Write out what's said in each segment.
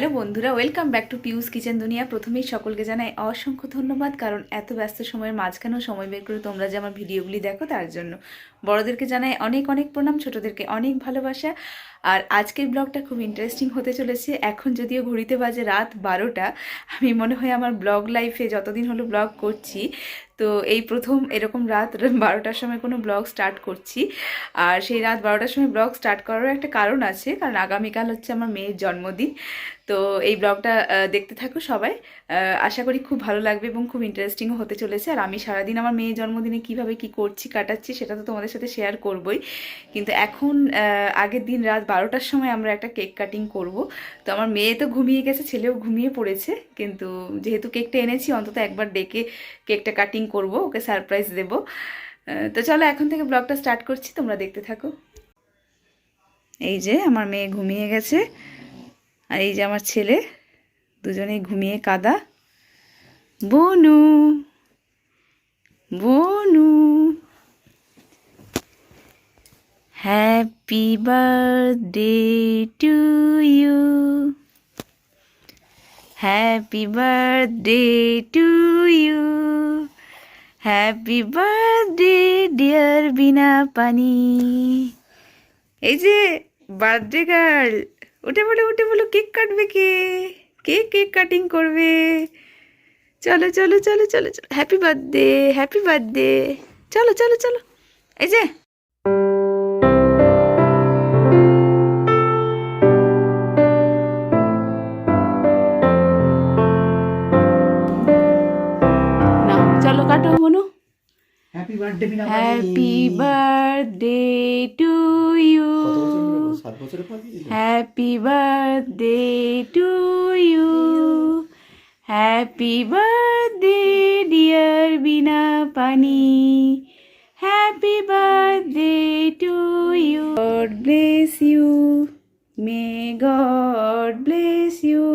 Hello বন্ধুরা, welcome back to Piu's kitchen দুনিয়া। প্রথমেই সকলকে জানাই অসংখ্য ধন্যবাদ, কারণ এত ব্যস্ত সময়ের মাঝখানেও সময় বের করে তোমরা যে আমার ভিডিওগুলি দেখো তার জন্য। বড়দেরকে জানাই অনেক অনেক প্রণাম, ছোটদেরকে অনেক ভালোবাসা। আর আজকের ব্লগটা খুব ইন্টারেস্টিং হতে চলেছে। এখন যদিও ঘড়িতে বাজে রাত বারোটা, আমি মনে হয় আমার ব্লগ লাইফে যতদিন হলো ব্লগ করছি, তো এই প্রথম এরকম রাত বারোটার সময় কোনো ব্লগ স্টার্ট করছি। আর সেই রাত বারোটার সময় ব্লগ স্টার্ট করারও একটা কারণ আছে, কারণ আগামীকাল হচ্ছে আমার মেয়ের জন্মদিন। তো এই ব্লগটা দেখতে থাকো সবাই। আশা করি খুব ভালো লাগবে এবং খুব ইন্টারেস্টিংও হতে চলেছে। আর আমি সারাদিন আমার মেয়ের জন্মদিনে কীভাবে কি করছি, কাটাচ্ছি, সেটা তো তোমাদের সাথে শেয়ার করবই। কিন্তু এখন আগের দিন রাত বারোটার সময় আমরা একটা কেক কাটিং করব। তো আমার মেয়ে তো ঘুমিয়ে গেছে, ছেলেও ঘুমিয়ে পড়েছে। কিন্তু যেহেতু কেকটা এনেছি, অন্তত একবার ডেকে কেকটা কাটিং করব, ওকে সারপ্রাইজ দেব। তো চলো এখন থেকে ব্লগটা স্টার্ট করছি, তোমরা দেখতে থাকো। এই যে আমার মেয়ে ঘুমিয়ে গেছে, আর এই যে আমার ছেলে, দুজনেই ঘুমিয়ে কাদা। বনু বনু। Happy birthday to you happy birthday to you happy birthday dear Binapani এই যে বার্থডে গার্ল উঠে বলো উঠে বলো কেক কাটবে কে? কে কেক কাটিং করবে? চলো চলো চলো চলো চলো। হ্যাপি বার্থডে হ্যাপি বার্থডে চলো চলো চলো। এই যে। Birthday Bina happy birthday to you? Happy birthday to you happy birthday dear Binapani happy birthday to you God bless you may God bless you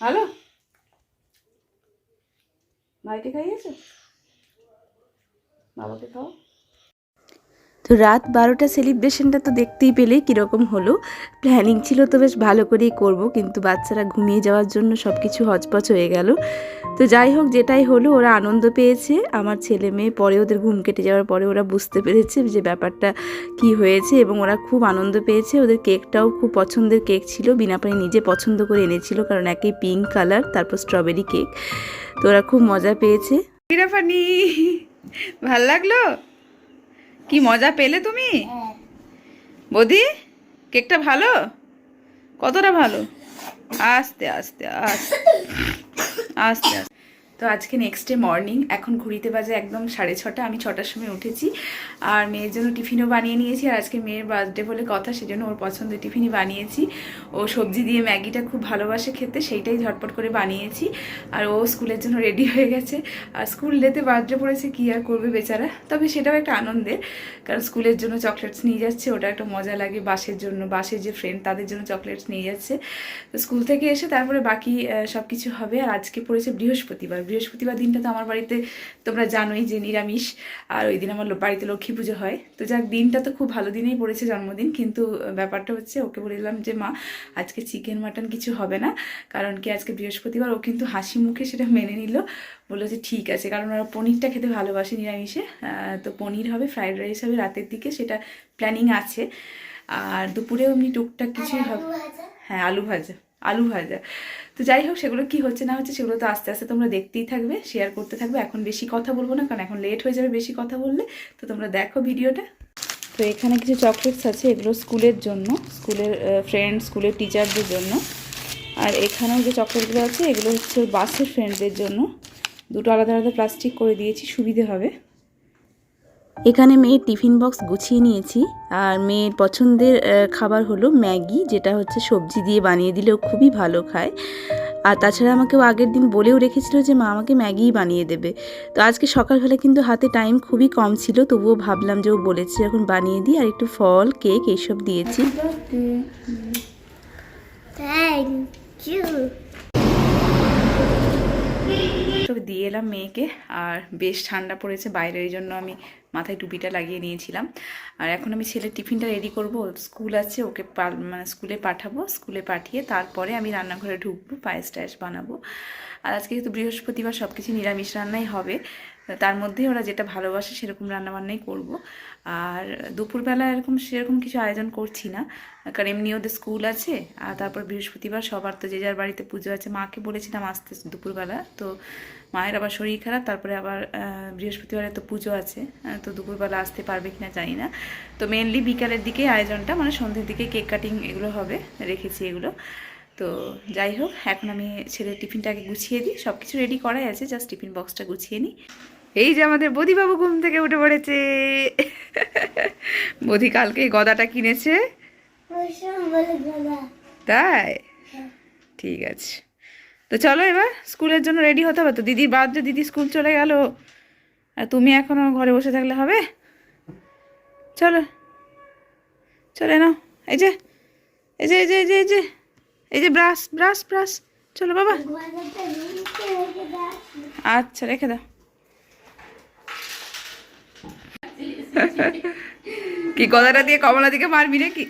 hello ভাইকে খাইয়েছো? বাবাকে খাও। তো রাত বারোটা সেলিব্রেশনটা তো দেখতেই পেলে কীরকম হলো। প্ল্যানিং ছিল তো বেশ ভালো করেই করব, কিন্তু বাচ্চারা ঘুমিয়ে যাওয়ার জন্য সব কিছু হচপচ হয়ে গেল। তো যাই হোক, যেটাই হলো ওরা আনন্দ পেয়েছে। আমার ছেলে মেয়ে পরে ওদের ঘুম কেটে যাওয়ার পরে ওরা বুঝতে পেরেছে যে ব্যাপারটা কি হয়েছে এবং ওরা খুব আনন্দ পেয়েছে। ওদের কেকটাও খুব পছন্দের কেক ছিল, বিনা পানি নিজে পছন্দ করে এনেছিল কারণ একই পিঙ্ক কালার তারপর স্ট্রবেরি কেক তো ওরা খুব মজা পেয়েছে। ভালো লাগল? কি মজা পেলে তুমি? বৌদি কেকটা ভালো? কতটা ভালো? আস্তে আস্তে আস্তে আস্তে আস্তে। তো আজকে নেক্সট ডে মর্নিং এখন ঘুরিতে বাজে একদম সাড়ে ছটা, আমি ছটার সময় উঠেছি। আর মেয়ের জন্য টিফিনও বানিয়ে নিয়েছি, আর আজকে মেয়ের বার্থডে বলে কথা, সেজন্য ওর পছন্দের টিফিনই বানিয়েছি। ও সবজি দিয়ে ম্যাগিটা খুব ভালোবাসে খেতে, সেইটাই ঝটপট করে বানিয়েছি। আর ও স্কুলের জন্য রেডি হয়ে গেছে। আর স্কুল ডেতে বার্থডে পড়েছে, কী আর করবে বেচারা? তবে সেটাও একটা আনন্দের কারণ স্কুলের জন্য চকলেটস নিয়ে যাচ্ছে, ওটা একটা মজা লাগে বাসের জন্য বাসের যে ফ্রেন্ড তাদের জন্য চকলেটস নিয়ে যাচ্ছে। তো স্কুল থেকে এসে তারপরে বাকি সব কিছু হবে। আর আজকে পড়েছে বৃহস্পতিবার বৃহস্পতিবার দিনটা তো আমার বাড়িতে তোমরা জানোই যে নিরামিষ আর ওই দিন আমার বাড়িতে লক্ষ্মী পুজো হয়। তো যাক দিনটা তো খুব ভালো দিনেই পড়েছে জন্মদিন কিন্তু ব্যাপারটা হচ্ছে ওকে বলেছিলাম যে মা আজকে চিকেন মাটন কিছু হবে না। কারণ কি আজকে বৃহস্পতিবার ও কিন্তু হাসি মুখে সেটা মেনে নিল। বলল যে ঠিক আছে। কারণ ওরা পনিরটা খেতে ভালোবাসে নিরামিষে। তো পনির হবে ফ্রাইড রাইস হবে রাতের দিকে সেটা প্ল্যানিং আছে। আর দুপুরেও এমনি টুকটাক কিছুই হবে হ্যাঁ আলু ভাজা। আলু ভাজা। তো যাই হোক সেগুলো কি হচ্ছে না হচ্ছে সেগুলো তো আস্তে আস্তে তোমরা দেখতেই থাকবে শেয়ার করতে থাকবে। এখন বেশি কথা বলব না, কারণ এখন লেট হয়ে যাবে বেশি কথা বললে। তো তোমরা দেখো ভিডিওটা। তো এখানে কিছু চকলেটস আছে, এগুলো স্কুলের জন্য, স্কুলের ফ্রেন্ড স্কুলের টিচারদের জন্য। আর এখানেও যে চকলেটগুলো আছে, এগুলো হচ্ছে বাসের ফ্রেন্ডদের জন্য। দুটো আলাদা আলাদা প্লাস্টিক করে দিয়েছি, সুবিধে হবে। এখানে মেয়ের টিফিন বক্স গুছিয়ে নিয়েছি আর মেয়ের পছন্দের খাবার হলো ম্যাগি যেটা হচ্ছে সবজি দিয়ে বানিয়ে দিলেও খুবই ভালো খায়। আর তাছাড়া আমাকেও আগের দিন বলেও রেখেছিল যে মা আমাকে ম্যাগিই বানিয়ে দেবে। তো আজকে সকালবেলা কিন্তু হাতে টাইম খুবই কম ছিল তবুও ভাবলাম যে ও বলেছে এখন বানিয়ে দিই আর একটু ফল কেক এইসব দিয়েছি। দিয়ে এলাম মেয়েকে আর বেশ ঠান্ডা পড়েছে বাইরে ওই জন্য আমি মাথায় টুপিটা লাগিয়ে নিয়েছিলাম। আর এখন আমি ছেলের টিফিনটা রেডি করব। স্কুল আছে, ওকে মানে স্কুলে পাঠাবো। স্কুলে পাঠিয়ে তারপরে আমি রান্নাঘরে ঢুকবো, পায়েস টায়েস বানাবো। আর আজকে যেহেতু বৃহস্পতিবার সব কিছু নিরামিষ রান্নাই হবে তার মধ্যে ওরা যেটা ভালোবাসে সেরকম রান্নাবান্নাই করব। আর দুপুরবেলা এরকম সেরকম কিছু আয়োজন করছি না। কারণ এমনি ওদের স্কুল আছে, আর তারপর বৃহস্পতিবার সবার তো যে যার বাড়িতে পুজো আছে। মাকে বলেছিলাম আসতে দুপুরবেলা, তো মায়ের আবার শরীর খারাপ, তারপরে আবার বৃহস্পতিবারে তো পুজো আছে। তো দুপুরবেলা আসতে পারবে কিনা জানি না। তো মেনলি বিকালের দিকে আয়োজনটা মানে সন্ধ্যের দিকে কেক কাটিং এগুলো হবে, রেখেছি এগুলো। তো যাই হোক, এখন আমি ছেলের টিফিনটাকে গুছিয়ে দিই। সব কিছু রেডি করাই আছে জাস্ট টিফিন বক্সটা গুছিয়ে নিই। এই যে আমাদের বদিবাবু ঘুম থেকে উঠে পড়েছে। বদি কালকে গদাটা কিনেছে। তাই? ঠিক আছে। তো চলো এবার স্কুলের জন্য রেডি হতে হবে। তো দিদির বাদ দিয়ে দিদি স্কুল চলে গেল। আর তুমি এখনও ঘরে বসে থাকলে হবে? চলো। চলে নাও। এই যে এই যে এই যে এই যে এই যে এই যে ব্রাশ ব্রাশ ব্রাশ। চলো বাবা। আচ্ছা রেখে দাও। কি কথাটা দিয়ে কমলা দিকে মারবি নাকি?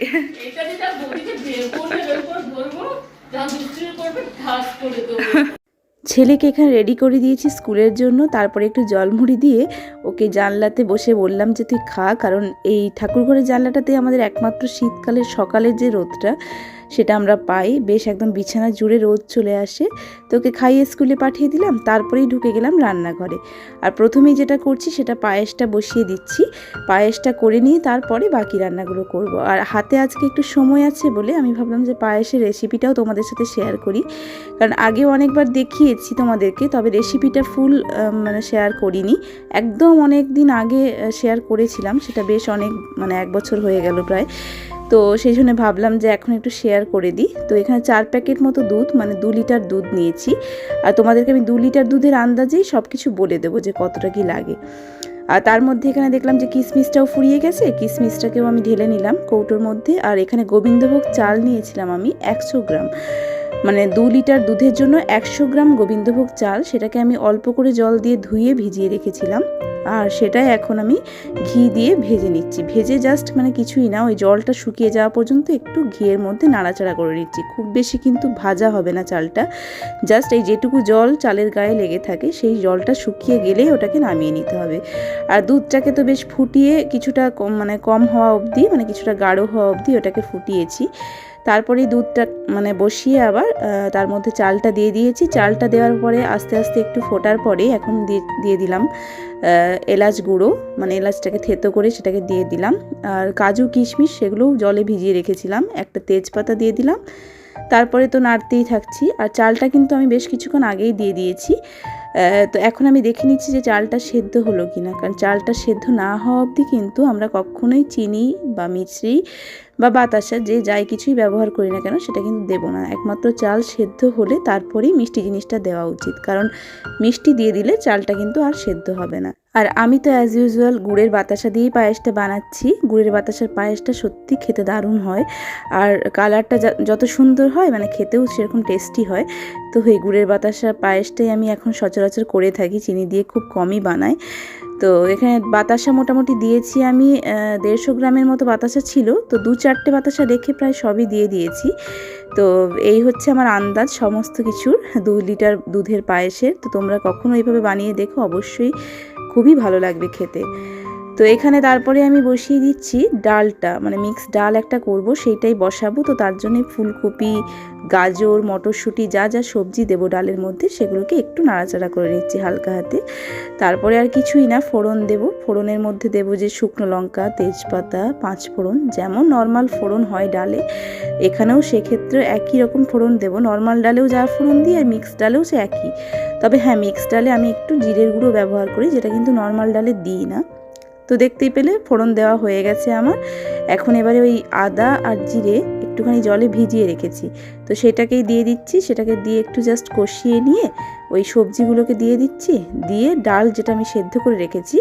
ছেলেকে এখানে রেডি করে দিয়েছি স্কুলের জন্য তারপরে একটু জলমুড়ি দিয়ে ওকে জানলাতে বসে বললাম যে তুই খা কারণ এই ঠাকুরঘরের জানলাটাতে আমাদের একমাত্র শীতকালের সকালের যে রোদটা সেটা আমরা পাই। বেশ একদম বিছানা জুড়ে রোদ চলে আসে। তো ওকে খাইয়ে স্কুলে পাঠিয়ে দিলাম, তারপরেই ঢুকে গেলাম রান্নাঘরে। আর প্রথমেই যেটা করছি সেটা পায়েসটা বসিয়ে দিচ্ছি। পায়েসটা করে নিয়ে তারপরে বাকি রান্নাগুলো করব। আর হাতে আজকে একটু সময় আছে বলে আমি ভাবলাম যে পায়েসের রেসিপিটাও তোমাদের সাথে শেয়ার করি। কারণ আগেও অনেকবার দেখিয়েছি তোমাদেরকে, তবে রেসিপিটা ফুল মানে শেয়ার করিনি। একদম অনেক দিন আগে শেয়ার করেছিলাম। সেটা বেশ অনেক মানে এক বছর হয়ে গেল প্রায়। তো সেই জন্য ভাবলাম যে এখন একটু শেয়ার করে দিই। তো এখানে চার প্যাকেট মতো দুধ মানে দু লিটার দুধ নিয়েছি। আর তোমাদেরকে আমি দু লিটার দুধের আন্দাজেই সব কিছু বলে দেবো যে কতটা কি লাগে। আর তার মধ্যে এখানে দেখলাম যে কিশমিশটাও ফুরিয়ে গেছে। কিশমিশটাকেও আমি ঢেলে নিলাম কৌটোর মধ্যে। আর এখানে গোবিন্দভোগ চাল নিয়েছিলাম আমি একশো গ্রাম। মানে দু লিটার দুধের জন্য একশো গ্রাম গোবিন্দভোগ চাল সেটাকে আমি অল্প করে জল দিয়ে ধুয়ে ভিজিয়ে রেখেছিলাম। আর সেটাই এখন আমি ঘি দিয়ে ভেজে নিচ্ছি। ভেজে জাস্ট মানে কিছুই না, ওই জলটা শুকিয়ে যাওয়া পর্যন্ত একটু ঘিয়ের মধ্যে নাড়াচাড়া করে নিচ্ছি। খুব বেশি কিন্তু ভাজা হবে না চালটা। জাস্ট এই যেটুকু জল চালের গায়ে লেগে থাকে, সেই জলটা শুকিয়ে গেলেই ওটাকে নামিয়ে নিতে হবে। আর দুধটাকে তো বেশ ফুটিয়ে কিছুটা কম মানে কম হওয়া অবধি মানে কিছুটা গাঢ় হওয়া অবধি ওটাকে ফুটিয়েছি। তারপরে দুধটা মানে বসিয়ে আবার তার মধ্যে চালটা দিয়ে দিয়েছি। চালটা দেওয়ার পরে আস্তে আস্তে একটু ফোটার পরে এখন দিয়ে দিলাম এলাচ গুঁড়ো। মানে এলাচটাকে থেতো করে সেটাকে দিয়ে দিলাম। আর কাজু, কিশমিশ সেগুলোও জলে ভিজিয়ে রেখেছিলাম। একটা তেজপাতা দিয়ে দিলাম। তারপরে তো নাড়তেই থাকছি। আর চালটা কিন্তু আমি বেশ কিছুক্ষণ আগেই দিয়ে দিয়েছি। তো এখন আমি দেখে নিচ্ছি যে চালটা সেদ্ধ হলো কি না কারণ চালটা সেদ্ধ না হওয়া অবধি কিন্তু আমরা কখনোই চিনি বা মিশ্রি বা বাতাসা যে যাই কিছুই ব্যবহার করি না কেন, সেটা কিন্তু দেবো না। একমাত্র চাল সেদ্ধ হলে তারপরেই মিষ্টি জিনিসটা দেওয়া উচিত। কারণ মিষ্টি দিয়ে দিলে চালটা কিন্তু আর সেদ্ধ হবে না। আর আমি তো অ্যাজ ইউজুয়াল গুড়ের বাতাসা দিয়েই পায়েসটা বানাচ্ছি। গুড়ের বাতাসার পায়েসটা সত্যি খেতে দারুণ হয়। আর কালারটা যত সুন্দর হয় মানে খেতেও সেরকম টেস্টি হয়। তো এই গুড়ের বাতাসার পায়েসটাই আমি এখন সচরাচর করে থাকি। চিনি দিয়ে খুব কমই বানাই। তো এখানে বাতাসা মোটামুটি দিয়েছি আমি দেড়শো গ্রামের মতো বাতাসা ছিল। তো দু চারটে বাতাসা রেখে প্রায় সবই দিয়ে দিয়েছি। তো এই হচ্ছে আমার আন্দাজ সমস্ত কিছুর, দু লিটার দুধের পায়েসের। তো তোমরা কখনো এইভাবে বানিয়ে দেখো, অবশ্যই খুবই ভালো লাগবে খেতে। তো এখানে তারপরে আমি বসিয়ে দিচ্ছি ডালটা মানে মিক্স ডাল একটা করব, সেইটাই বসাবো। তো তার জন্যে ফুলকপি, গাজর, মটরশুঁটি, যা যা সবজি দেবো ডালের মধ্যে, সেগুলোকে একটু নাড়াচাড়া করে নিচ্ছি হালকা হাতে। তারপরে আর কিছুই না, ফোড়ন দেব। ফোড়নের মধ্যে দেব যে শুকনো লঙ্কা, তেজপাতা, পাঁচ ফোড়ন, যেমন নর্মাল ফোড়ন হয় ডালে। এখানেও সেক্ষেত্রে একই রকম ফোড়ন দেব। নর্মাল ডালেও যা ফোড়ন দিই, আর মিক্স ডালেও সে একই। তবে হ্যাঁ মিক্স ডালে আমি একটু জিরের গুঁড়ো ব্যবহার করি, যেটা কিন্তু নর্মাল ডালে দিই না। তো দেখতেই পেলে ফোড়ন দেওয়া হয়ে গেছে আমার। এখন এবারে ওই আদা আর জিরে একটুখানি জলে ভিজিয়ে রেখেছি। তো সেটাকেই দিয়ে দিচ্ছি, সেটাকে দিয়ে একটু জাস্ট কষিয়ে নিয়ে ওই সবজিগুলোকে দিয়ে দিচ্ছি। দিয়ে ডাল যেটা আমি সেদ্ধ করে রেখেছি।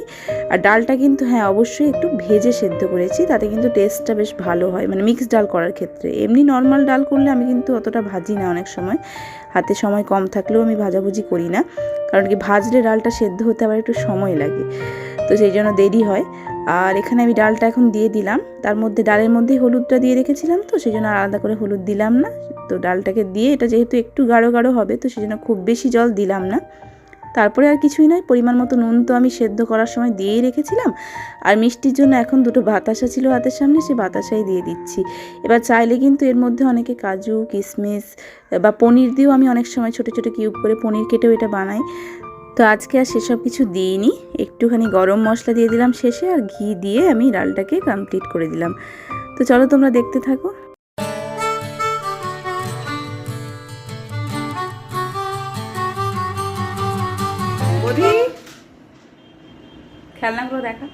আর ডালটা কিন্তু হ্যাঁ অবশ্যই একটু ভেজে সেদ্ধ করেছি, তাতে কিন্তু টেস্টটা বেশ ভালো হয়। মানে মিক্সড ডাল করার ক্ষেত্রে। এমনি নর্মাল ডাল করলে আমি কিন্তু অতটা ভাজি না অনেক সময়। হাতে সময় কম থাকলেও আমি ভাজাভুজি করি না। কারণ কি ভাজলে ডালটা সেদ্ধ হতে আবার একটু সময় লাগে। তো সেই জন্য দেরি হয়। আর এখানে আমি ডালটা এখন দিয়ে দিলাম। তার মধ্যে ডালের মধ্যেই হলুদটা দিয়ে রেখেছিলাম তো, সেই জন্য আলাদা করে হলুদ দিলাম না। তো ডালটাকে দিয়ে এটা যেহেতু একটু গাঢ় গাঢ় হবে তো সেই জন্য খুব বেশি জল দিলাম না। তারপরে আর কিছুই নয়, পরিমাণ মতো নুন তো আমি সেদ্ধ করার সময় দিয়েই রেখেছিলাম। আর মিষ্টির জন্য এখন দুটো বাতাসা ছিল হাতের সামনে, সে বাতাসাই দিয়ে দিচ্ছি। এবার চাইলে কিন্তু এর মধ্যে অনেকে কাজু কিশমিশ বা পনির দিয়েও আমি অনেক সময় ছোটো ছোটো কিউব করে পনির কেটেও এটা বানাই। তো আজকে আর সেসব কিছু দিইনি। একটুখানি গরম মশলা দিয়ে দিলাম শেষে আর ঘি দিয়ে আমি ডালটাকে কমপ্লিট করে দিলাম। তো চলো তোমরা দেখতে থাকো। খেলনাগুলো দেখা।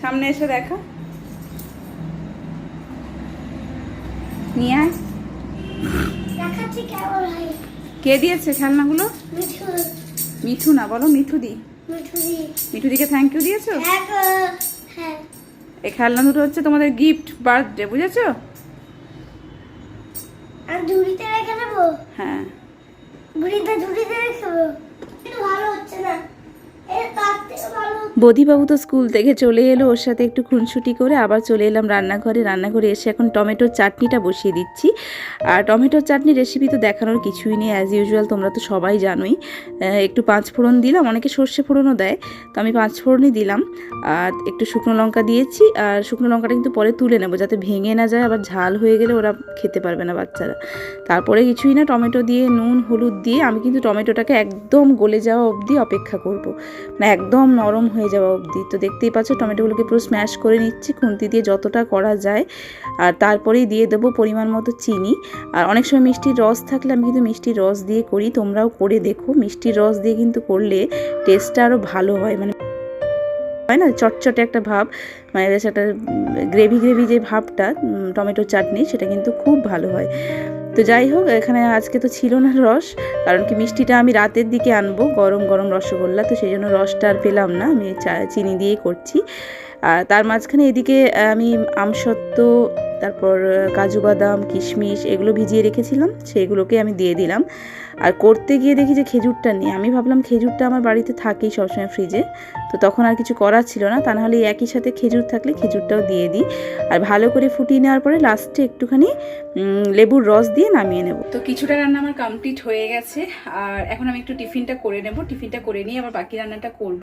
সামনে এসে দেখা। নিয়ে আয়। কে দিয়েছে খেলনাগুলো মিঠু মিঠু না বলো মিঠু দি। মিঠু দিকে থ্যাংক ইউ দিয়েছ? হ্যাঁ। এই খেলনা দুটো হচ্ছে তোমাদের গিফট বার্থডে বুঝেছ আর ঝুড়িতে রেখে দেবো হ্যাঁ ঝুড়িতে ঝুড়িতে রেখে দেবো কিন্তু ভালো হচ্ছে না এর তার থেকে ভালো হচ্ছে। বধিবাবু তো স্কুল থেকে চলে এলো, ওর সাথে একটু খুনসুটি করে আবার চলে এলাম রান্নাঘরে। রান্নাঘরে এসে এখন টমেটোর চাটনিটা বসিয়ে দিচ্ছি। আর টমেটোর চাটনি রেসিপি তো দেখানোর কিছুই নেই অ্যাজ ইউজুয়াল তোমরা তো সবাই জানোই। একটু পাঁচ ফোড়ন দিলাম, অনেকে সর্ষে ফোড়নও দেয়, তো আমি পাঁচ ফোড়নই দিলাম। আর একটু শুকনো লঙ্কা দিয়েছি, আর শুকনো লঙ্কাটা কিন্তু পরে তুলে নেব, যাতে ভেঙে না যায়, আবার ঝাল হয়ে গেলে ওরা খেতে পারবে না বাচ্চারা। তারপরে কিছুই না, টমেটো দিয়ে, নুন, হলুদ দিয়ে আমি কিন্তু টমেটোটাকে একদম গলে যাওয়া অবধি অপেক্ষা করব। মানে একদম নরম হয়ে যাওয়া অবধি। তো দেখতেই পাচ্ছ, টমেটোগুলোকে পুরো স্ম্যাশ করে নিচ্ছি। খুন্তি দিয়ে যতটা করা যায়। আর তারপরেই দিয়ে দেবো পরিমাণ মতো চিনি। আর অনেক সময় মিষ্টির রস থাকলে আমি কিন্তু মিষ্টির রস দিয়ে করি, তোমরাও করে দেখো। মিষ্টির রস দিয়ে কিন্তু করলে টেস্টটা আরও ভালো হয়। মানে হয় না, চটচটে একটা ভাব। মানে একটা গ্রেভি গ্রেভি যে ভাবটা টমেটো চাটনি, সেটা কিন্তু খুব ভালো হয়। তো যাই হোক, এখানে আজকে তো ছিল না রস, কারণ কি মিষ্টিটা আমি রাতের দিকে আনব, গরম গরম রসগোল্লা, তো সেই জন্য রসটা আর পেলাম না, আমি চা- চিনি দিয়েই করছি। আর তার মাঝখানে এদিকে আমি আমসত্ত্ব তারপর কাজু বাদাম, কিশমিশ এগুলো ভিজিয়ে রেখেছিলাম, সেগুলোকে আমি দিয়ে দিলাম। আর করতে গিয়ে দেখি যে খেজুরটা নেই। আমি ভাবলাম খেজুরটা আমার বাড়িতে থাকেই সবসময় ফ্রিজে তো তখন আর কিছু করার ছিল না। তা নাহলে একই সাথে খেজুর থাকলে খেজুরটাও দিয়ে দিই। আর ভালো করে ফুটিয়ে নেওয়ার পরে লাস্টে একটুখানি লেবুর রস দিয়ে নামিয়ে নেব। তো কিছুটা রান্না আমার কমপ্লিট হয়ে গেছে। আর এখন আমি একটু টিফিনটা করে নেব। টিফিনটা করে নিয়ে আবার বাকি রান্নাটা করব।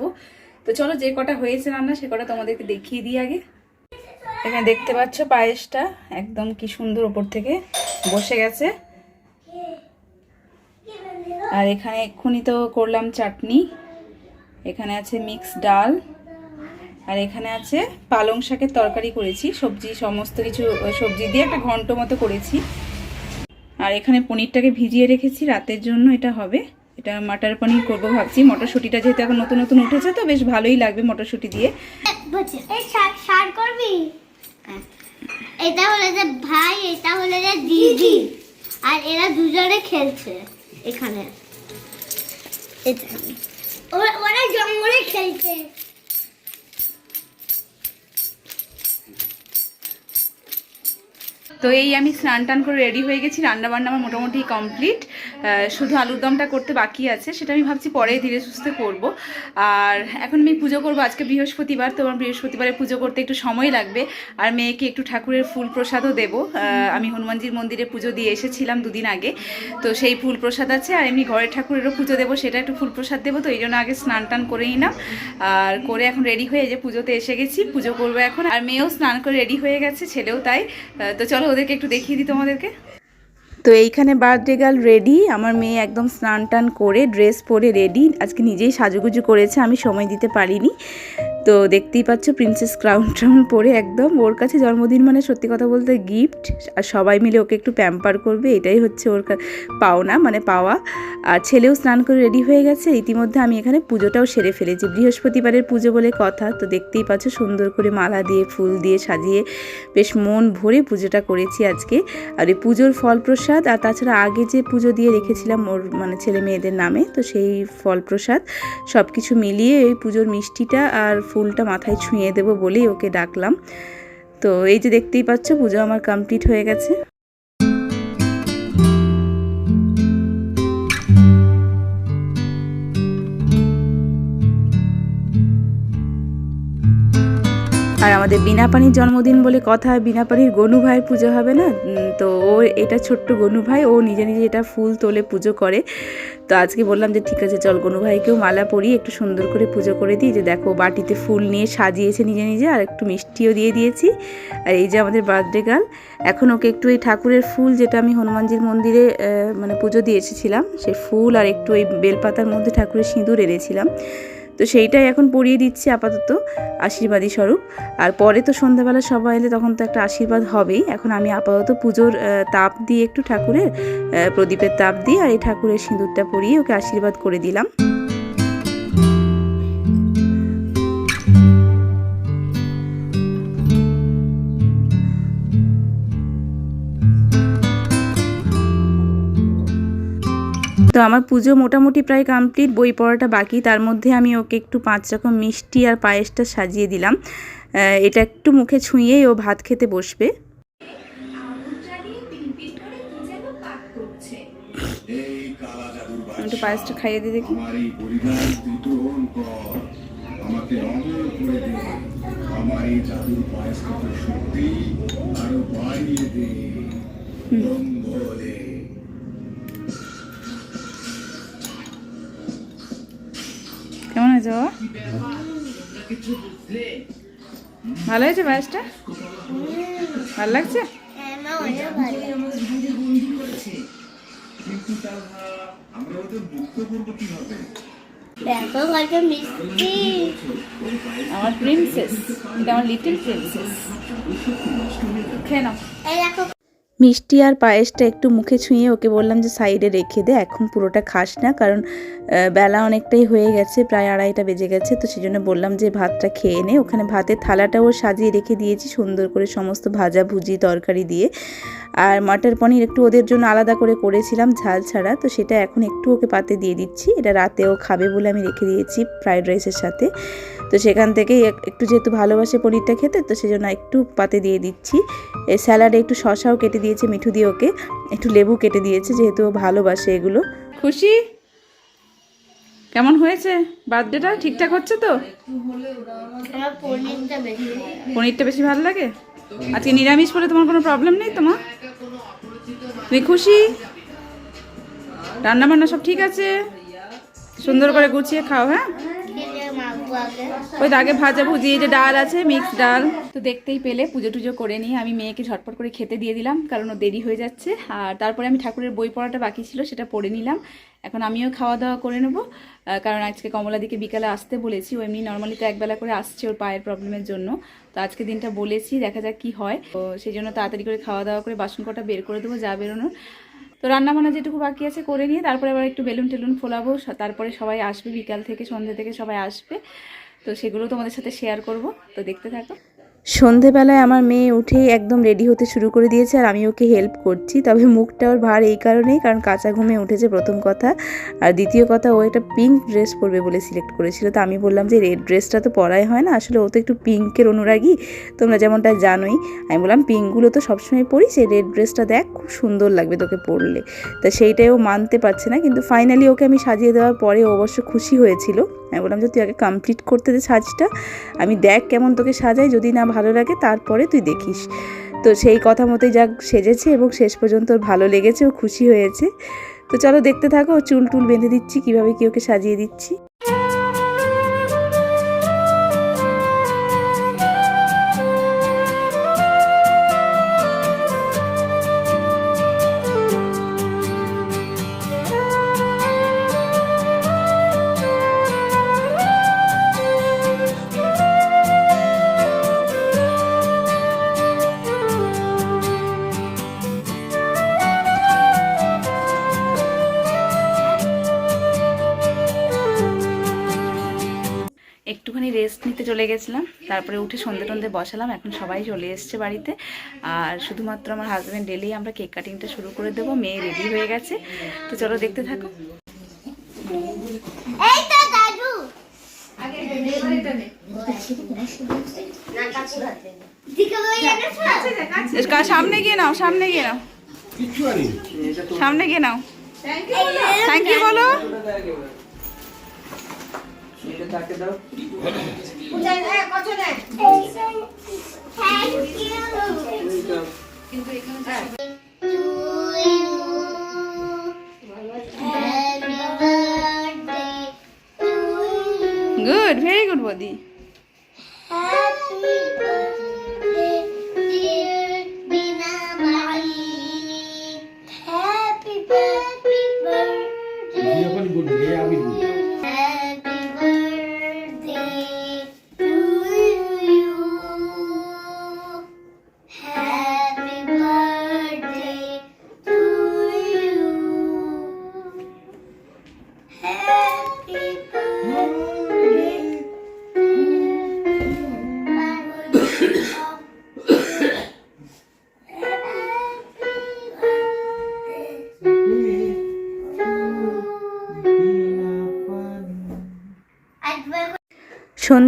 তো চলো যে কটা হয়েছে রান্না, সে কটা তোমাদেরকে দেখিয়ে দিই আগে। এখানে দেখতে পাচ্ছ পায়েসটা একদম কি সুন্দর ওপর থেকে বসে গেছে। আর এখানে এক্ষুনি তো করলাম চাটনি। এখানে আছে মিক্স ডাল। আর এখানে আছে পালং শাকের তরকারি করেছি, সবজি, সমস্ত কিছু সবজি দিয়ে একটা ঘন্ট মতো করেছি। আর এখানে পনিরটাকে ভিজিয়ে রেখেছি, রাতের জন্য এটা হবে। এটা মাটার পনির করব ভাবছি। মটরশুঁটিটা যেহেতু এখন নতুন নতুন উঠেছে তো বেশ ভালোই লাগবে মটরশুঁটি দিয়ে। সার করবি? এটা হলো যে ভাই এটা হলো যে দিদি। আর এরা দুজনে খেলছে এখানে। ওরা জঙ্গলে খেলছে। তো এই আমি স্নান টান করে রেডি হয়ে গেছি রান্না বান্না আমার মোটামুটি কমপ্লিট শুধু আলুর দমটা করতে বাকি আছে, সেটা আমি ভাবছি পরে ধীরে সুস্থে করব। আর এখন আমি পুজো করব, আজকে বৃহস্পতিবার, তো আমার বৃহস্পতিবারে পুজো করতে একটু সময় লাগবে। আর মেয়েকে একটু ঠাকুরের ফুল প্রসাদও দেবো। আমি হনুমানজির মন্দিরে পুজো দিয়ে এসেছিলাম দুদিন আগে, তো সেই ফুল প্রসাদ আছে। আর এমনি ঘরের ঠাকুরেরও পুজো দেবো, সেটা একটু ফুল প্রসাদ দেবো, তো এই জন্য আগে স্নান টান করে নিলাম আর করে এখন রেডি হয়ে যে পুজোতে এসে গেছি, পুজো করব এখন। আর মেয়েও স্নান করে রেডি হয়ে গেছে, ছেলেও তাই। তো চলো ওদেরকে একটু দেখিয়ে দিই তোমাদেরকে। তো এইখানে বার্থডে গার্ল রেডি আমার মেয়ে একদম স্নান টান করে ড্রেস পরে রেডি আজকে নিজেই সাজুগুজু করেছে, আমি সময় দিতে পারিনি। তো দেখতেই পাচ্ছ প্রিন্সেস ক্রাউন ট্রাউন পরে একদম। ওর কাছে জন্মদিন মানে সত্যি কথা বলতে গিফট আর সবাই মিলে ওকে একটু প্যাম্পার করবে, এটাই হচ্ছে ওর পাওনা মানে পাওয়া। আর ছেলেও স্নান করে রেডি হয়ে গেছে। ইতিমধ্যে আমি এখানে পুজোটাও সেরে ফেলেছি। বৃহস্পতিবারের পুজো বলে কথা। তো দেখতেই পাচ্ছ সুন্দর করে মালা দিয়ে, ফুল দিয়ে সাজিয়ে বেশ মন ভরে পুজোটা করেছি আজকে। আর এই পুজোর ফল প্রসাদ আর তাছাড়া আগে যে পুজো দিয়ে রেখেছিলাম ওর মানে ছেলে মেয়েদের নামে, তো সেই ফল প্রসাদ সব কিছু মিলিয়ে এই পুজোর মিষ্টিটা আর ফুলটা মাথায় ছুঁয়ে দেবো বলেই ওকে ডাকলাম। তো এই যে দেখতেই পাচ্ছ পুজো আমার কমপ্লিট হয়ে গেছে। আমাদের বিনা পানির জন্মদিন বলে কথা বিনা পানির গনু ভাইয়ের পুজো হবে না? তো ও, এটা ছোট্ট গনু ভাই, ও নিজে নিজে এটা ফুল তোলে, পুজো করে। তো আজকে বললাম যে, ঠিক আছে, চল গনু ভাইকেও মালা পরিয়ে একটু সুন্দর করে পুজো করে দিই। যে দেখো বাটিতে ফুল নিয়ে সাজিয়েছে নিজে নিজে, আর একটু মিষ্টিও দিয়ে দিয়েছি। আর এই যে আমাদের বার্থডে গার্ল এখন ওকে একটু এই ঠাকুরের ফুল যেটা আমি হনুমানজির মন্দিরে মানে পুজো দিয়ে এসেছিলাম সেই ফুল আর একটু ওই বেলপাতার মধ্যে ঠাকুরের সিঁদুর এনেছিলাম। তো সেইটাই এখন পরিয়ে দিচ্ছি আপাতত আশীর্বাদী স্বরূপ। আর পরে তো সন্ধ্যাবেলা সবাই এলে তখন তো একটা আশীর্বাদ হবেই। এখন আমি আপাতত পুজোর তাপ দিয়ে একটু ঠাকুরের প্রদীপের তাপ দিয়ে আর এই ঠাকুরের সিঁদুরটা পরিয়ে ওকে আশীর্বাদ করে দিলাম। তো আমার পুজো মোটামুটি প্রায় কমপ্লিট বই পড়াটা বাকি। তার মধ্যে আমি ওকে একটু পাঁচ রকম মিষ্টি আর পায়েসটা সাজিয়ে দিলাম। এটা একটু মুখে ছুঁয়েই ও ভাত খেতে বসবে। একটু পায়েসটা খাইয়ে দিই দেখি। আমাকে অমর করে দে আমার এই জাদুর পায়েস কত শক্তি আরও বাড়িয়ে দে কেমন হয়েছে বাবা? ভালো হয়েছে পায়েসটা ভালো লাগছে? আমরা প্রিন্সেস আমার লিটল প্রিন্সেস খেয়ে নাও। মিষ্টি আর পায়েসটা একটু মুখে ছুঁয়ে ওকে বললাম যে, সাইডে রেখে দে, এখন পুরোটা খাস না, কারণ বেলা অনেকটাই হয়ে গেছে, প্রায় আড়াইটা বেজে গেছে। তো সেই জন্য বললাম যে, ভাতটা খেয়ে নে। ওখানে ভাতের থালাটাও সাজিয়ে রেখে দিয়েছি, সুন্দর করে সমস্ত ভাজা ভুজি তরকারি দিয়ে। আর মাটার পনির একটু ওদের জন্য আলাদা করে করেছিলাম, ঝাল ছাড়া। তো সেটা এখন একটু ওকে পাতে দিয়ে দিচ্ছি। এটা রাতেও খাবে বলে আমি রেখে দিয়েছি, ফ্রাইড রাইসের সাথে। তো সেখান থেকেই একটু যেহেতু ভালোবাসে পনিরটা খেতে তো সেজন্য একটু পাতে দিয়ে দিচ্ছি। এই স্যালাডে একটু শশাও কেটে দিয়েছে মিঠু দিয়ে ওকে একটু লেবু কেটে দিয়েছে যেহেতু ও ভালোবাসে এগুলো। খুশি? কেমন হয়েছে? বার্থডেটা ঠিকঠাক হচ্ছে তো? পনিরটা বেশি। ভালো লাগে? আজকে নিরামিষ বলে তোমার কোনো প্রবলেম নেই তোমার? তুমি খুশি? রান্না বান্না সব ঠিক আছে? সুন্দর করে গুছিয়ে খাও হ্যাঁ? ওই তো আগে ভাজা ভুজি যে ডাল আছে মিক্স ডাল। তো দেখতেই পেলে পুজো টুজো করে নিয়ে আমি মেয়েকে ঝটপট করে খেতে দিয়ে দিলাম, কারণ ও দেরি হয়ে যাচ্ছে। আর তারপরে আমি ঠাকুরের বই পড়াটা বাকি ছিল, সেটা পড়ে নিলাম। এখন আমিও খাওয়া দাওয়া করে নেব। কারণ আজকে কমলাদিকে বিকালে আসতে বলেছি, ও এমনি নর্মালি তো একবেলা করে আসছে ওর পায়ের প্রবলেমের জন্য। তো আজকে দিনটা বলেছি, দেখা যাক কি হয়। তো সেই জন্য তাড়াতাড়ি করে খাওয়া দাওয়া করে বাসন কটা বের করে দেবো, যা বেরোনোর। তো রান্না বান্না যেটুকু বাকি আছে করে নিয়ে তারপরে আবার একটু বেলুন টেলুন ফোলাবো তারপরে সবাই আসবে, বিকাল থেকে সন্ধ্যে থেকে সবাই আসবে। তো সেগুলো তোমাদের সাথে শেয়ার করব। তো দেখতে থাকো। সন্ধেবেলায় আমার মেয়ে উঠেই একদম রেডি হতে শুরু করে দিয়েছে আর আমি ওকে হেল্প করছি। তবে মুখটা ওর ভার এই কারণেই, কারণ কাঁচা ঘুমে উঠেছে প্রথম কথা। আর দ্বিতীয় কথা, ও একটা পিঙ্ক ড্রেস পরবে বলে সিলেক্ট করেছিল। তো আমি বললাম যে রেড ড্রেসটা তো পরাই হয় না। আসলে ও তো একটু পিঙ্কের অনুরাগী। তোমরা যেমনটা জানোই, আমি বললাম পিঙ্কগুলো তো সবসময় পরি। সেই রেড ড্রেসটা দেখ, খুব সুন্দর লাগবে তোকে পরলে। তা সেইটাই ও মানতে পারছে না, কিন্তু ফাইনালি ওকে আমি সাজিয়ে দেওয়ার পরে অবশ্য খুশি হয়েছিল। আমি বললাম যে, তুই আগে কমপ্লিট করতে দে সাজটা। আমি দেখ কেমন তোকে সাজাই, যদি না ভালো লাগে তারপরে তুই দেখিস। তো সেই কথা মতোই যাক সেজেছে এবং শেষ পর্যন্ত ওর ভালো লেগেছে, ও খুশি হয়েছে। তো চলো দেখতে থাকো, চুল টুল বেঁধে দিচ্ছি, কীভাবে কি ওকে সাজিয়ে দিচ্ছি। তারপরে উঠে সন্ধে টন্ধে বসালাম এখন সবাই চলে এসছে বাড়িতে। আর শুধুমাত্র আমার হাজব্যান্ড ডেলি আমরা কেক কাটিংটা শুরু করে দেবো মেয়ে রেডি হয়ে গেছে। তো চলো দেখতে থাকো। এই তো দাদু। দিকে বই এনেছো? সামনে গিয়ে নাও সামনে গিয়ে নাও। সামনে গিয়ে নাও। থ্যাংক ইউ বলো। দাও। গুড ভেরি গুড বদি Happy birthday. এখন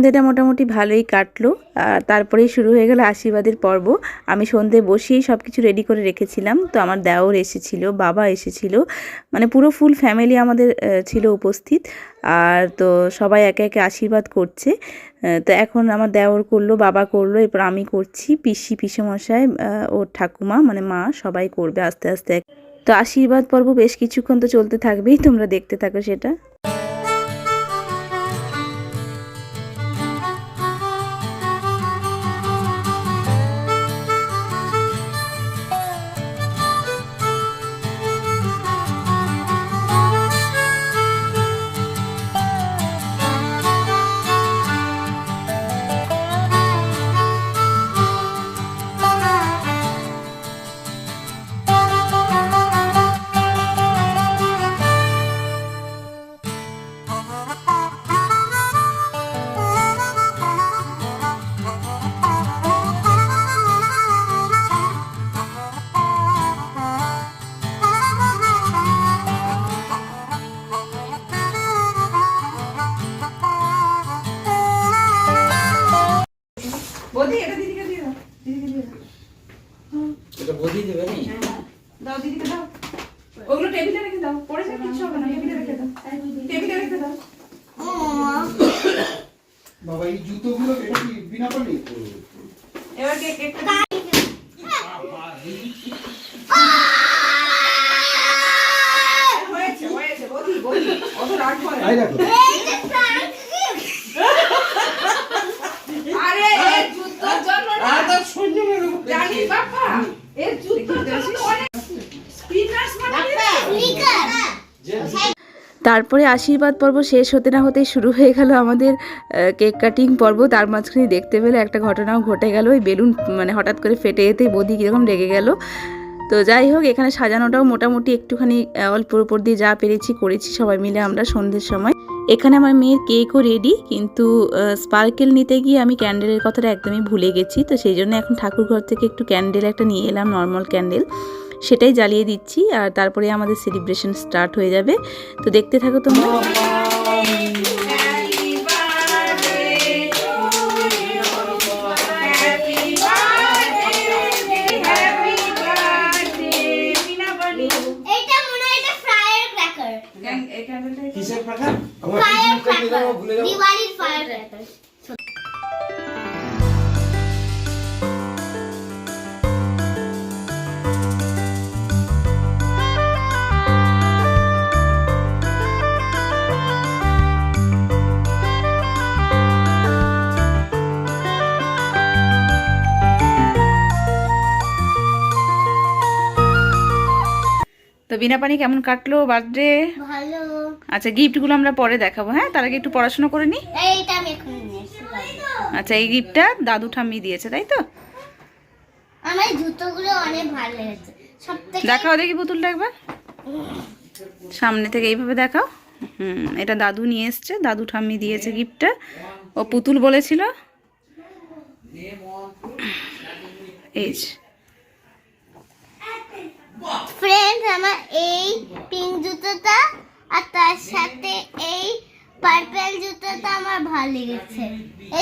সন্ধেটা মোটামুটি ভালোই কাটলো। আর তারপরেই শুরু হয়ে গেল আশীর্বাদের পর্ব। আমি সন্ধে বসেই সব কিছু রেডি করে রেখেছিলাম। তো আমার দেওর এসেছিল, বাবা এসেছিল। মানে পুরো ফুল ফ্যামিলি আমাদের ছিল উপস্থিত। আর তো সবাই একে একে আশীর্বাদ করছে। তো এখন আমার দেওর করল, বাবা করল, এরপর আমি করছি। পিসি, পিসেমশাই ওর ঠাকুমা মানে মা, সবাই করবে আস্তে আস্তে। তো আশীর্বাদ পর্ব বেশ কিছুক্ষণ তো চলতে থাকবেই, তোমরা দেখতে থাকো সেটা। বৌদি এটা দিদিকে দিয়ে দাও দিদিকে দিয়ে দাও। এটা বদি দেবে নি? দাও দিদিকে দাও। ওগুলো টেবিলে রেখে দাও পড়ে যাবে কিছু হবে না টেবিলে রেখে দাও। টেবিলে রেখে দাও। বাবা এই জুতোগুলো এটা কি বিনা পানি? এবার কেকটা হয়েছে হয়েছে বৌদি বৌদি অত রাগ করে আই দেখো আরে এর জুতোর জন্য না আর তার সহ্য করে জানি বাবা এর অনেক তারপরে আশীর্বাদ পর্ব শেষ হতে না হতেই শুরু হয়ে গেল আমাদের কেক কাটিং পর্ব। তার মাঝখানে দেখতে পেলে একটা ঘটনাও ঘটে গেল। ওই বেলুন মানে হঠাৎ করে ফেটে যেতেই বদি কীরকম রেগে গেল। তো যাই হোক এখানে সাজানোটাও মোটামুটি একটুখানি আহ, অল্পর উপর দিয়ে যা পেরেছি করেছি সবাই মিলে আমরা সন্ধ্যের সময়। এখানে আমার মেয়ের কেকও রেডি কিন্তু স্পার্কেল নিতে গিয়ে আমি ক্যান্ডেলের কথাটা একদমই ভুলে গেছি। তো সেই জন্য এখন ঠাকুর ঘর থেকে একটু ক্যান্ডেল একটা নিয়ে এলাম নর্মাল ক্যান্ডেল সেটাই জ্বালিয়ে দিচ্ছি, আর তারপরে আমাদের সেলিব্রেশন স্টার্ট হয়ে যাবে। তো দেখতে থাকো তোমরা। দিওয়ালির ফায়ার ক্র্যাকার তো বিনা পানি কেমন কাটলো বার্থডে ভালো। আচ্ছা গিফটগুলো আমরা পরে দেখাবো হ্যাঁ? তার আগে একটু পড়াশোনা করে এসেছি আচ্ছা এই গিফটটা দাদু ঠাম্মি দিয়েছে তাই তো? আমার জুতোগুলো অনেক ভালো লেগেছে দেখাও দেখি পুতুলটা একবার। সামনে থেকে এইভাবে দেখাও। হুম এটা দাদু নিয়ে এসছে দাদু ঠাম্মি দিয়েছে গিফটটা ও পুতুল বলেছিল। এই আমার এই পিঙ্ক জুতোটা আর তার সাথে এই পার্পল জুতোটা আমার ভালো লেগেছে।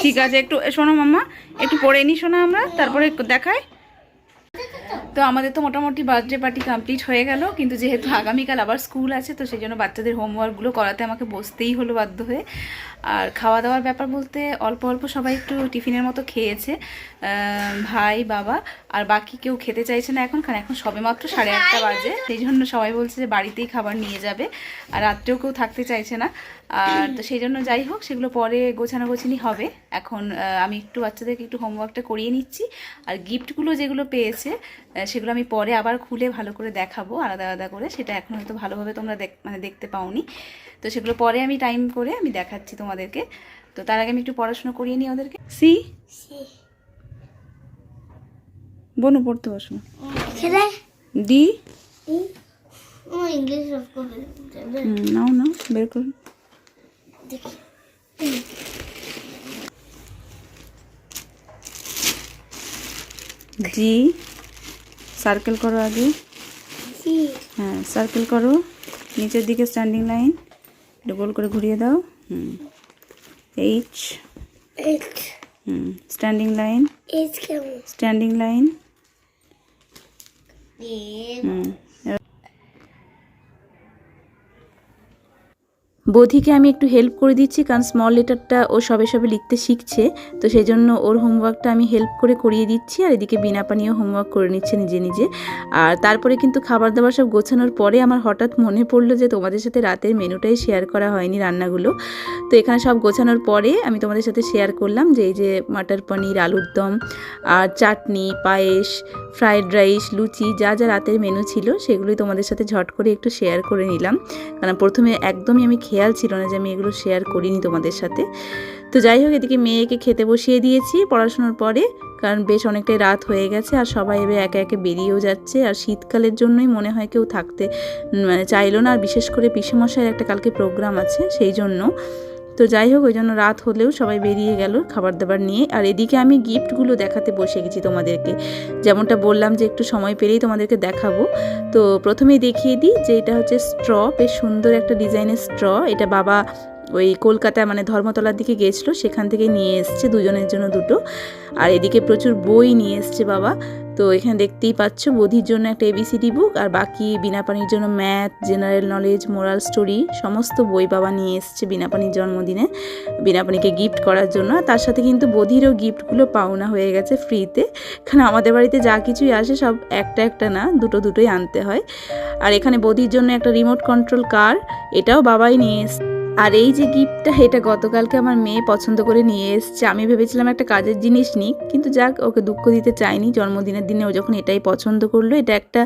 ঠিক আছে, একটু শোনো মাম্মা, একটু পরে নি শোনা আমরা, তারপরে দেখাই তো? আমাদের তো মোটামুটি বার্থডে পার্টি কমপ্লিট হয়ে গেল, কিন্তু যেহেতু আগামীকাল আবার স্কুল আছে, তো সেই জন্য বাচ্চাদের হোমওয়ার্কগুলো করাতে আমাকে বসতেই হলো বাধ্য হয়ে আর খাওয়া দাওয়ার ব্যাপার বলতে অল্প অল্প সবাই একটু টিফিনের মতো খেয়েছে ভাই, বাবা, আর বাকি কেউ খেতে চাইছে না এখন, কারণ এখন সবে মাত্র সাড়ে আটটা বাজে সেই জন্য সবাই বলছে যে বাড়িতেই খাবার নিয়ে যাবে, আর রাত্রেও কেউ থাকতে চাইছে না আর তো সেই জন্য যাই হোক, সেগুলো পরে গোছানো গোছানি হবে এখন আমি একটু বাচ্চাদেরকে একটু হোমওয়ার্কটা করিয়ে নিচ্ছি, আর গিফটগুলো যেগুলো পেয়েছে আহ, সেগুলো আমি পরে আবার খুলে ভালো করে দেখাবো আলাদা আলাদা করে। সেটা এখন হয়তো ভালোভাবে তোমরা দেখ মানে দেখতে পাওনি। তো সেগুলো পরে আমি টাইম করে আমি দেখাচ্ছি তোমাদেরকে। তো তার আগে আমি একটু পড়াশোনা করিয়ে নিই ওদেরকে। সি? বনু পড়তে বসো। ডি? ইংলিশ নাও নাও বের করুন দেখি। জি। সার্কেল করো আগে। হ্যাঁ সার্কেল করো। নিচের দিকে স্ট্যান্ডিং লাইন ডবল গোল করে ঘুরিয়ে দাও। হুম। এইচ হুম স্ট্যান্ডিং লাইন স্ট্যান্ডিং লাইন হুম। বোধিকে আমি একটু হেল্প করে দিচ্ছি, কারণ স্মল লেটারটা ও সবে সবে লিখতে শিখছে। তো সেই জন্য ওর হোমওয়ার্কটা আমি হেল্প করে করিয়ে দিচ্ছি, আর এদিকে বিনা পানিও হোমওয়ার্ক করে নিচ্ছে নিজে নিজে। আর তারপরে কিন্তু খাবার দাবার সব গোছানোর পরে আমার হঠাৎ মনে পড়ল যে তোমাদের সাথে রাতের মেনুটাই শেয়ার করা হয়নি রান্নাগুলো। তো এখানে সব গোছানোর পরে আমি তোমাদের সাথে শেয়ার করলাম যে এই যে মাটার পনির, আলুর দম, আর চাটনি, পায়েস ফ্রায়েড রাইস লুচি, যা যা রাতের মেনু ছিল, সেগুলোই তোমাদের সাথে ঝট করে একটু শেয়ার করে নিলাম। কারণ প্রথমে একদমই আমি খেয়াল ছিল না যে আমি এগুলো শেয়ার করিনি তোমাদের সাথে। তো যাই হোক, এদিকে মেয়েকে খেতে বসিয়ে দিয়েছি পড়াশোনার পরে, কারণ বেশ অনেকটাই রাত হয়ে গেছে আর সবাই এবার একে একে বেরিয়েও যাচ্ছে। আর শীতকালের জন্যই মনে হয় কেউ থাকতে মানে চাইলো না। আর বিশেষ করে পিসেমশাইয়ের একটা কালকে প্রোগ্রাম আছে, সেই জন্য তো যাই হোক, ওই জন্য রাত হলেও সবাই বেরিয়ে গেল খাবার দাবার নিয়ে। আর এদিকে আমি গিফটগুলো দেখাতে বসে গেছি তোমাদেরকে। যেমনটা বললাম যে একটু সময় পেলেই তোমাদেরকে দেখাবো। তো প্রথমেই দেখিয়ে দিই যে এটা হচ্ছে স্ট্র, বেশ সুন্দর একটা ডিজাইনের স্ট্র। এটা বাবা ওই কলকাতা মানে ধর্মতলার দিকে গিয়েছিল সেখান থেকে নিয়ে এসছে দুজনের জন্য দুটো। আর এদিকে প্রচুর বই নিয়ে এসছে বাবা। তো এখানে দেখতেই পাচ্ছ বোধির জন্য একটা এবিসিডি বুক আর বাকি বিনা পানির জন্য math general knowledge moral story সমস্ত বই বাবা নিয়ে এসছে বিনা পানির জন্মদিনে, বিনা পানিকে গিফট করার জন্য। তার সাথে কিন্তু বোধিরও গিফটগুলো পাওনা হয়ে গেছে ফ্রিতে কারণ আমাদের বাড়িতে যা কিছুই আসে সব একটা একটা না, দুটো দুটোই আনতে হয়। আর এখানে বৌদির জন্য একটা রিমোট কন্ট্রোল কার এটাও বাবাই নিয়ে এসছে আর এই যে গিফটটা এটা গতকালকে আমার মেয়ে পছন্দ করে নিয়ে এসছে। আমি ভেবেছিলাম একটা কাজের জিনিস নিই কিন্তু যাক, ওকে দুঃখ দিতে চাইনি। জন্মদিনের দিনে ও যখন এটাই পছন্দ করল, এটা একটা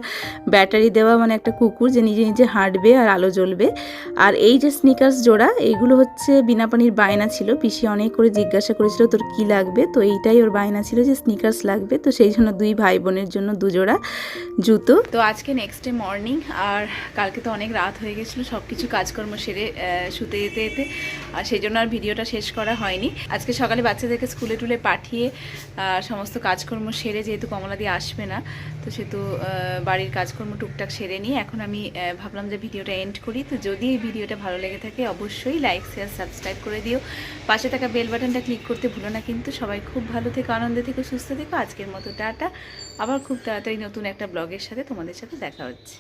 ব্যাটারি দেওয়া মানে একটা কুকুর যে নিজে নিজে হাঁটবে আর আলো জ্বলবে। আর এই যে স্নিকার্স জোড়া এইগুলো হচ্ছে বিনা পানির বায়না ছিল। পিসি অনেক করে জিজ্ঞাসা করেছিল, তোর কি লাগবে? তো এইটাই ওর বায়না ছিল যে স্নিকার্স লাগবে। তো সেই জন্য দুই ভাই বোনের জন্য দুজোড়া জুতো। তো আজকে নেক্সট ডে মর্নিং আর কালকে তো অনেক রাত হয়ে গেছিল সব কিছু কাজকর্ম সেরে শুতে যেতে যেতে আর সেই জন্য আর ভিডিওটা শেষ করা হয়নি। আজকে সকালে বাচ্চাদেরকে স্কুলে টুলে পাঠিয়ে সমস্ত কাজকর্ম সেরে যেহেতু কমলা দিয়ে আসবে না, তো সেহেতু বাড়ির কাজকর্ম টুকটাক সেরে নিয়ে এখন আমি ভাবলাম যে ভিডিওটা এন্ড করি। তো যদি এই ভিডিওটা ভালো লেগে থাকে অবশ্যই লাইক শেয়ার সাবস্ক্রাইব করে দিও। পাশে থাকা বেল বাটনটা ক্লিক করতে ভুলো না কিন্তু। সবাই খুব ভালো থেকো, আনন্দে থেকো, সুস্থ থেকো। আজকের মতো টাটা। আবার খুব তাড়াতাড়ি নতুন একটা ব্লগের সাথে তোমাদের সাথে দেখা হচ্ছে।